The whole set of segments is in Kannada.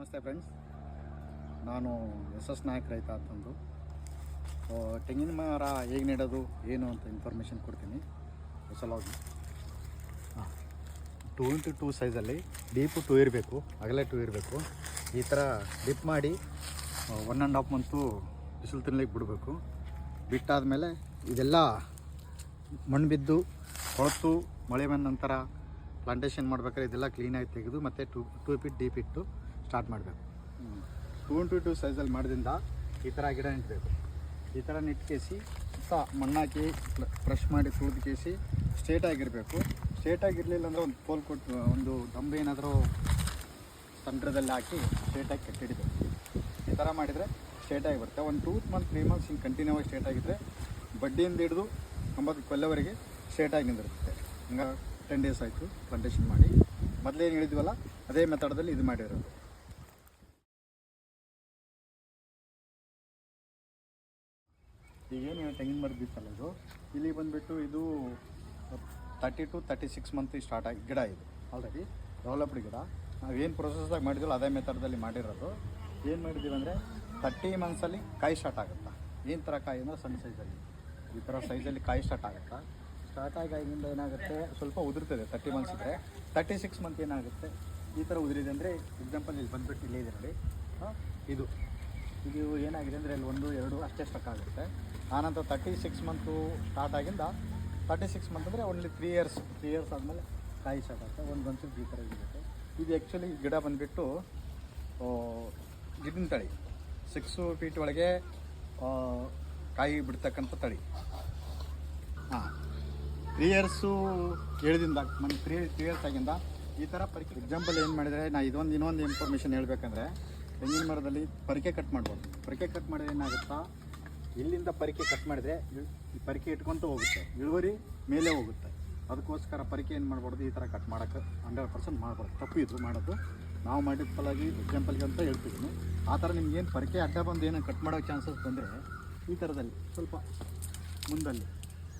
ನಮಸ್ತೆ ಫ್ರೆಂಡ್ಸ್. ನಾನು ಎಸ್ ಎಸ್ ನಾಯಕ್ ರೈತ ಅಂತಂದು ತೆಂಗಿನ ಮರ ಹೇಗೆ ನೆಡೋದು, ಏನು ಅಂತ ಇನ್ಫಾರ್ಮೇಷನ್ ಕೊಡ್ತೀನಿ. ಹೊಸಲಾಗಿ. ಹಾಂ. ಟೂ ಇಂಟು ಟೂ ಸೈಜಲ್ಲಿ ಡೀಪು ಟೂ ಇರಬೇಕು, ಅಗಲೇ ಟೂ ಇರಬೇಕು. ಈ ಥರ ಡಿಪ್ ಮಾಡಿ ಒನ್ ಆ್ಯಂಡ್ ಹಾಫ್ ಮಂತು ಬಿಸಿಲು ತಿನ್ನಲಿಕ್ಕೆ ಬಿಡಬೇಕು. ಬಿಟ್ಟಾದಮೇಲೆ ಇದೆಲ್ಲ ಮಣ್ಣು ಬಿದ್ದು, ಕೊಳತು, ಮಳೆ ಬಂದ ನಂತರ ಪ್ಲಾಂಟೇಷನ್ ಮಾಡ್ಬೇಕಾದ್ರೆ ಇದೆಲ್ಲ ಕ್ಲೀನಾಗಿ ತೆಗೆದು ಮತ್ತು ಟೂ ಟೂ ಫೀಟ್ ಡೀಪ್ ಇಟ್ಟು ಸ್ಟಾರ್ಟ್ ಮಾಡಬೇಕು. ಟೂ ಟು ಟು ಸೈಜಲ್ಲಿ ಮಾಡಿದ್ರಿಂದ ಈ ಥರ ಗಿಡ ನೆಟ್ಟಬೇಕು ಈ ಥರ ನೆಟ್ಕೇಸಿ ಸುತ್ತ ಮಣ್ಣಾಕಿ ಫ್ರೆಶ್ ಮಾಡಿ ತುಳಿದು ಆಗಿರಬೇಕು. ಸ್ಟ್ರೇಟಾಗಿರಬೇಕು ಸ್ಟ್ರೇಟಾಗಿರಲಿಲ್ಲ ಅಂದರೆ ಒಂದು ಪೋಲ್ ಕೊಟ್ಟು ಒಂದು ದಂಬೆ ಏನಾದರೂ ತಂತ್ರದಲ್ಲಿ ಹಾಕಿ ಸ್ಟ್ರೇಟಾಗಿ ಕಟ್ಟಿಡಬೇಕು. ಈ ಥರ ಮಾಡಿದರೆ ಸ್ಟ್ರೇಟಾಗಿ ಬರುತ್ತೆ. ಒಂದು ಟೂ ಮಂತ್ ತ್ರೀ ಮಂತ್ಸ್ ಹಿಂಗೆ ಕಂಟಿನ್ಯೂ ಆಗಿ ಸ್ಟ್ರೇಟ್ ಆಗಿದ್ದರೆ ಬಡ್ಡಿಯಿಂದ ಹಿಡಿದು ಒಂಬತ್ತು ಕೊಲ್ಲವರೆಗೆ ಸ್ಟ್ರೇಟಾಗಿ ನಿಂದಿರುತ್ತೆ. ಹಂಗೆ ಟೆನ್ ಡೇಸ್ ಆಯಿತು ಪ್ಲಾಂಟೇಶನ್ ಮಾಡಿ. ಮೊದಲೇನು ಹೇಳಿದ್ವಲ್ಲ, ಅದೇ ಮೆಥಡಲ್ಲಿ ಇದು ಮಾಡಿರೋದು. ಈಗೇನು ತೆಂಗಿನ ಮರದ ಇತ್ತಲ್ಲ ಇದು? ಇಲ್ಲಿ ಬಂದುಬಿಟ್ಟು ಇದು thirty to thirty six month start ಆಗಿ ಗಿಡ ಇದು. ಆಲ್ರೆಡಿ ಡೆವಲಪ್ಡ್ ಗಿಡ. ನಾವೇನು ಪ್ರೊಸೆಸ್ದಾಗ ಮಾಡಿದ್ರು ಅದೇ ಮೆಥಡ್ದಲ್ಲಿ ಮಾಡಿರೋದು. ಏನು ಮಾಡಿದ್ದೀವಿ ಅಂದರೆ ತರ್ಟಿ ಮಂತ್ಸಲ್ಲಿ ಕಾಯಿ ಸ್ಟಾರ್ಟ್ ಆಗುತ್ತಾ? ಏನು ಥರ ಕಾಯಿ ಅಂದರೆ ಸಣ್ಣ ಸೈಜಲ್ಲಿ ಈ ಥರ ಸೈಜಲ್ಲಿ ಕಾಯಿ ಸ್ಟಾರ್ಟ್ ಆಗುತ್ತಾ? ಸ್ಟಾರ್ಟ್ ಆಗಿಂದ ಏನಾಗುತ್ತೆ? ಸ್ವಲ್ಪ ಉದುರ್ತದೆ ತರ್ಟಿ ಮಂತ್ಸ್ ಇದ್ದರೆ ತರ್ಟಿ ಸಿಕ್ಸ್ ಮಂತ್ ಏನಾಗುತ್ತೆ? ಈ ಥರ ಉದುರಿದೆ ಅಂದರೆ ಎಕ್ಸಾಂಪಲ್ ಇಲ್ಲಿ ಬಂದುಬಿಟ್ಟು ಇಲ್ಲೇ ಇದೆ ನೋಡಿ. ಇದು. ಇದು ಏನಾಗಿದೆ ಅಂದರೆ ಅಲ್ಲಿ ಎರಡು ಅಷ್ಟೇ ಸ್ಟಕ್ ಆಗುತ್ತೆ ಆನಂತರ ತರ್ಟಿ ಸಿಕ್ಸ್ ಮಂತು ಸ್ಟಾರ್ಟ್ ಆಗಿಂದ ತರ್ಟಿ ಸಿಕ್ಸ್ ಮಂತ್ ಅಂದರೆ only three years three years ಆದಮೇಲೆ ಕಾಯಿ ಸ್ಟಾರ್ಟ್ ಆಗುತ್ತೆ. ಒಂದು ಗಂಟು ಈ ಥರ ಇರುತ್ತೆ. ಇದು ಆ್ಯಕ್ಚುಲಿ ಗಿಡ ಬಂದುಬಿಟ್ಟು ಗಿಡನ ತಳಿ. ಸಿಕ್ಸು ಫೀಟ್ ಒಳಗೆ ಕಾಯಿ ಬಿಡ್ತಕ್ಕಂಥ ತಳಿ. ಹಾಂ. ತ್ರೀ ಇಯರ್ಸು ಹೇಳಿದಿಂದ, ಮನ್ ತ್ರೀ ತ್ರೀ ಇಯರ್ಸ್ ಆಗಿಂದ ಈ ಥರ ಪರಿಕೆ ಎಕ್ಸಾಂಪಲ್ ಏನು ಮಾಡಿದರೆ, ನಾ ಇದೊಂದು, ಇನ್ನೊಂದು ಇನ್ಫಾರ್ಮೇಷನ್ ಹೇಳಬೇಕಂದ್ರೆ, ತೆಂಗಿನ ಮರದಲ್ಲಿ ಪರಿಕೆ ಕಟ್ ಮಾಡ್ಬೋದು. ಪರಿಕೆ ಕಟ್ ಮಾಡಿದ್ರೆ ಏನಾಗುತ್ತಾ? ಇಲ್ಲಿಂದ ಪರಿಕೆ ಕಟ್ ಮಾಡಿದರೆ ಈ ಪರಿಕೆ ಇಟ್ಕೊಂತ ಹೋಗುತ್ತೆ. ಇಳುವರಿ ಮೇಲೆ ಹೋಗುತ್ತೆ. ಅದಕ್ಕೋಸ್ಕರ ಪರಿಕೆ ಏನು ಮಾಡ್ಬಾರ್ದು? ಈ ಥರ ಕಟ್ ಮಾಡೋಕ್ಕೆ ಹಂಡ್ರೆಡ್ ಪರ್ಸೆಂಟ್ ಮಾಡಬಾರ್ದು. ತಪ್ಪು ಇದು ಮಾಡೋದು. ನಾವು ಮಾಡಿದ ಫಲಾಗಿ ಎಕ್ಸಾಂಪಲ್ಗೆ ಅಂತ ಹೇಳ್ತಿದ್ದೀನಿ. ಆ ಥರ ಏನು ಪರಿಕೆ ಅಡ್ಡ ಬಂದು ಏನೋ ಕಟ್ ಮಾಡೋ ಚಾನ್ಸಸ್ ಬಂದರೆ ಈ ಥರದಲ್ಲಿ ಸ್ವಲ್ಪ ಮುಂದಲ್ಲಿ,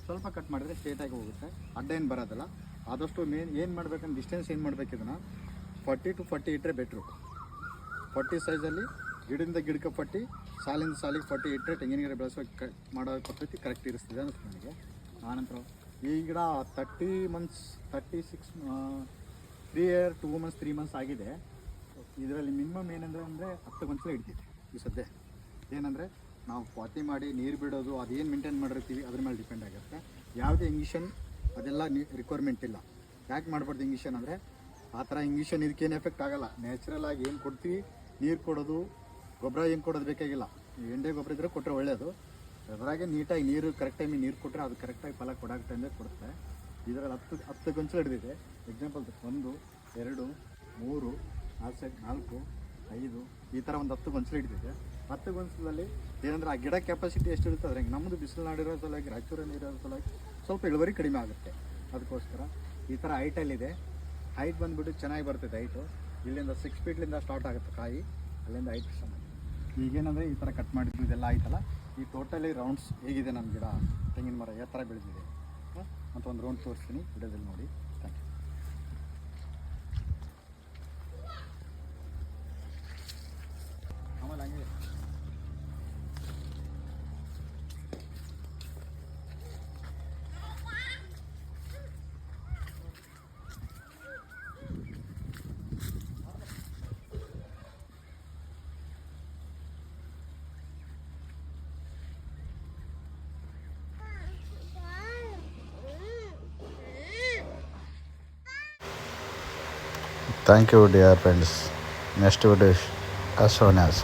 ಸ್ವಲ್ಪ ಕಟ್ ಮಾಡಿದ್ರೆ ಸ್ಟ್ರೇಟಾಗಿ ಹೋಗುತ್ತೆ. ಅಡ್ಡ ಏನು ಬರೋದಿಲ್ಲ. ಆದಷ್ಟು ಮೇನ್ ಏನು ಮಾಡಬೇಕಂದ್ರೆ ಡಿಸ್ಟೆನ್ಸ್ ಏನು ಮಾಡಬೇಕು ಫಾರ್ಟಿ ಟು ಫಾರ್ಟಿ ಇಟ್ಟರೆ ಬೆಟ್ರು ಫಾರ್ಟಿ ಸೈಜಲ್ಲಿ ಗಿಡದಿಂದ ಗಿಡಕ್ಕೆ ಪಟ್ಟಿ ಸಾಲಿಂದ ಸಾಲಿಗೆ ಪಟ್ಟಿ ಇಟ್ಟರೆ ತೆಂಗಿನ ಗಿಡ ಬೆಳೆಸೋ ಕ, ಮಾಡೋ ಪದ್ಧತಿ ಕರೆಕ್ಟ್ ಇರಿಸ್ತಿದೆ ಅನ್ನಿಸ್ತು ನನಗೆ. ಆನಂತರ ಈ ಗಿಡ thirty months thirty six three year two months three months ಆಗಿದೆ. ಇದರಲ್ಲಿ ಮಿನಿಮಮ್ ಏನಂದರೆ ಅಂದರೆ ಹತ್ತು ಮಂತ್ಸಲ್ಲೇ ಹಿಡ್ತಿದೆ ಈ ಸದ್ಯ. ಏನಂದರೆ ನಾವು ಪಾತಿ ಮಾಡಿ ನೀರು ಬಿಡೋದು, ಅದೇನು ಮೇಂಟೈನ್ ಮಾಡಿರ್ತೀವಿ, ಅದ್ರ ಮೇಲೆ ಡಿಪೆಂಡ್ ಆಗಿರುತ್ತೆ ಯಾವುದೇ ಇಂಗ್ಲೀಷನ್ ಅದೆಲ್ಲ ರಿಕ್ವೈರ್ಮೆಂಟ್ ಇಲ್ಲ. ಯಾಕೆ ಮಾಡಬಾರ್ದು ಇಂಗ್ಲೀಷನ್ ಅಂದರೆ ಆ ಥರ ಇಂಗ್ಲೀಷನ್ ಇದಕ್ಕೇನು ಎಫೆಕ್ಟ್ ಆಗಲ್ಲ. ನ್ಯಾಚುರಲ್ ಆಗಿ ಏನು ಕೊಡ್ತೀವಿ? ನೀರು ಕೊಡೋದು ಗೊಬ್ಬರ ಏನು ಕೊಡೋದು ಬೇಕಾಗಿಲ್ಲ. ಎಂಡೆ ಗೊಬ್ಬರ ಇದ್ದರೆ ಕೊಟ್ಟರೆ ಒಳ್ಳೆಯದು ಅದರಾಗೆ ನೀಟಾಗಿ ನೀರು ಕರೆಕ್ಟ್ ಟೈಮಿಗೆ ನೀರು ಕೊಟ್ಟರೆ ಅದು ಕರೆಕ್ಟಾಗಿ ಫಲ ಕೊಡೋಕೆ ಟೈಮೇ ಕೊಡುತ್ತೆ. ಇದರಲ್ಲಿ ಹತ್ತು ಹತ್ತು ಗೊಂಚಲು ಹಿಡಿದಿದೆ. ಎಕ್ಸಾಂಪಲ್ ಒಂದು, ಎರಡು, ಮೂರು, ನಾಲ್ಕು ಸೈಡ್ ನಾಲ್ಕು, ಐದು, ಈ ಥರ ಒಂದು ಹತ್ತು ಗೊಂಚಲು ಹಿಡಿದಿದೆ. ಹತ್ತು ಗೊಂಚಲಲ್ಲಿ ಏನಂದ್ರೆ ಆ ಗಿಡ ಕೆಪಾಸಿಟಿ ಎಷ್ಟು ಇರುತ್ತೆ ಅದ್ರ ನಮ್ಮದು ಬಿಸಿಲು ನಾಡಿರೋ ಸಲುವಾಗಿ, ರಾಯಚೂರಲ್ಲಿ ಇರೋ ಸಲುವಾಗಿ ಸ್ವಲ್ಪ ಇಳುವರಿ ಕಡಿಮೆ ಆಗುತ್ತೆ. ಅದಕ್ಕೋಸ್ಕರ ಈ ಥರ ಹೈಟಲ್ಲಿದೆ ಹೈಟ್ ಬಂದುಬಿಟ್ಟು ಚೆನ್ನಾಗಿ ಬರ್ತೈತೆ ಹೈಟು ಇಲ್ಲಿಂದ ಸಿಕ್ಸ್ ಫೀಟ್ಲಿಂದ ಸ್ಟಾರ್ಟ್ ಆಗುತ್ತೆ ಕಾಯಿ. ಅಲ್ಲಿಂದ ಹೈಟ್ ಚೆನ್ನಾಗಿ ಈಗೇನಂದರೆ ಈ ಥರ ಕಟ್ ಮಾಡಿದ್ದು ಇದೆಲ್ಲ ಆಯ್ತಲ್ಲ? ಈ ಟೋಟಲಿ ರೌಂಡ್ಸ್ ಹೇಗಿದೆ ನಮ್ಮ ಗಿಡ? ತೆಂಗಿನ ಮರ ಯಾವ ಥರ ಬೆಳೆದಿದೆ? ಅಂತ ಒಂದು ರೌಂಡ್ ತೋರಿಸ್ತೀನಿ ಗಿಡದಲ್ಲಿ ನೋಡಿ. Thank you dear friends next video కసోనాస్